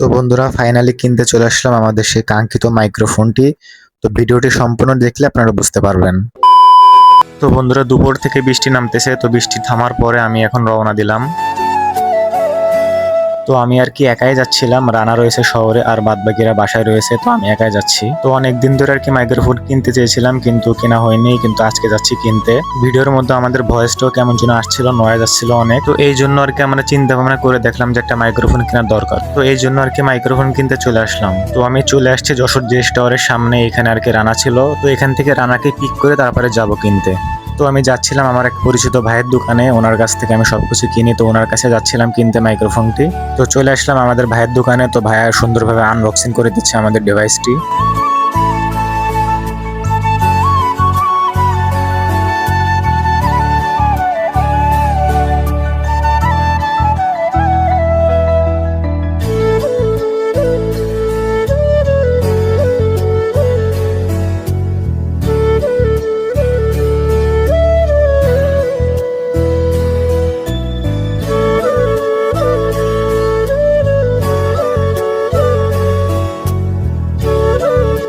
তো বন্ধুরা ফাইনালি কিনতে চলে আসলাম আমাদের সেই কাঙ্ক্ষিত মাইক্রোফোনটি তো ভিডিওটি সম্পূর্ণ দেখলে আপনারা বুঝতে পারবেন। তো বন্ধুরা, দুপুর থেকে বৃষ্টি নামতেছে, তো বৃষ্টি থামার পরে আমি এখন রওনা দিলাম। তো আমি আর কি একাই যাচ্ছিলাম। রানা রয়েছে শহরে আর বাদ বাকিরা বাসায় রয়েছে, তো আমি একাই যাচ্ছি। তো অনেক দিন ধরে আর কি মাইক্রোফোন কিনতে চেয়েছিলাম, কিন্তু কেনা হয়নি, কিন্তু আজকে যাচ্ছি কিনতে। ভিডিওর মধ্যে আমাদের ভয়েসটাও কেমন যেন আসছিল নয় যাচ্ছিল অনেক। তো এই জন্য আর কি আমরা চিন্তা ভাবনা করে দেখলাম যে একটা মাইক্রোফোন কেনার দরকার। তো এই জন্য আর কি মাইক্রোফোন কিনতে চলে আসলাম। তো আমি চলে আসছি যশোর জেস টাওয়ারের সামনে, এখানে আর কি রানা ছিল। তো এখান থেকে রানাকে পিক করে তারপরে যাব কিনতে। তো আমি যাচ্ছিলাম আমার এক পরিচিত ভাইয়ের দোকানে, ওনার কাছ থেকে আমি সবকিছু কিনি, তো ওনার কাছে যাচ্ছিলাম কিনতে মাইক্রোফোনটি তো চলে আসলাম আমাদের ভাইয়ের দোকানে, তো ভাইয়া সুন্দরভাবে আনবক্সিং করে দিচ্ছে আমাদের ডিভাইসটি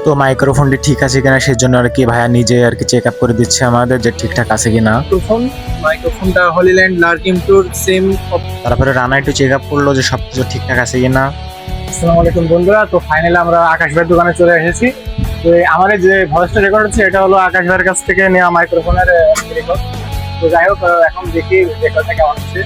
তো মাইক্রোফোনটি ঠিক আছে কিনা সেজন্য আর কি ভাইয়া নিজে আর কি চেক আপ করে দিচ্ছে আমাদের যে ঠিকঠাক আছে কিনা। মাইক্রোফোন মাইক্রোফোনটা হলিল্যান্ড লার্কিং টুর সেম তারপরে রানা একটু চেক আপ করল যে সব কিছু ঠিকঠাক আছে কিনা। আসসালামু আলাইকুম বন্ধুরা তো ফাইনালি আমরা আকাশ ভাইয়ের দোকানে চলে এসেছি। তো আমাদের যে ভয়েসটা রেকর্ড হচ্ছে এটা হলো আকাশ ভাইয়ের কাছ থেকে নেওয়া মাইক্রোফোনের রেকর্ড তো যাই হোক এখন দেখি রেকর্ডটা কেমন হচ্ছে।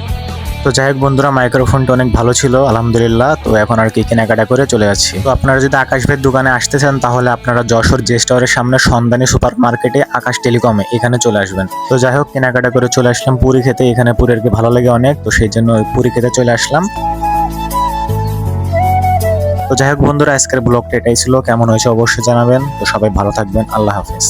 তো যাই হোক বন্ধুরা মাইক্রোফোনটা অনেক ভালো ছিল, আলহামদুলিল্লাহ। তো এখন আর কি কেনাকাটা করে চলে যাচ্ছি। তো আপনারা যদি আকাশ ভাইয়ের দোকানে আসতে চান, তাহলে আপনারা যশোর জে স্টাওয়ারের সামনে সন্ধানী সুপার মার্কেটে আকাশ টেলিকমে এখানে চলে আসবেন। তো যাই হোক, কেনাকাটা করে চলে আসলাম। পুরী খেতে এখানে পুরি আর কি ভালো লাগে অনেক, তো সেই জন্য পুরি খেতে চলে আসলাম। তো যাই হোক বন্ধুরা, আজকের ব্লগটা এটাই ছিল। কেমন হয়েছে অবশ্যই জানাবেন। তো সবাই ভালো থাকবেন। আল্লাহ হাফেজ।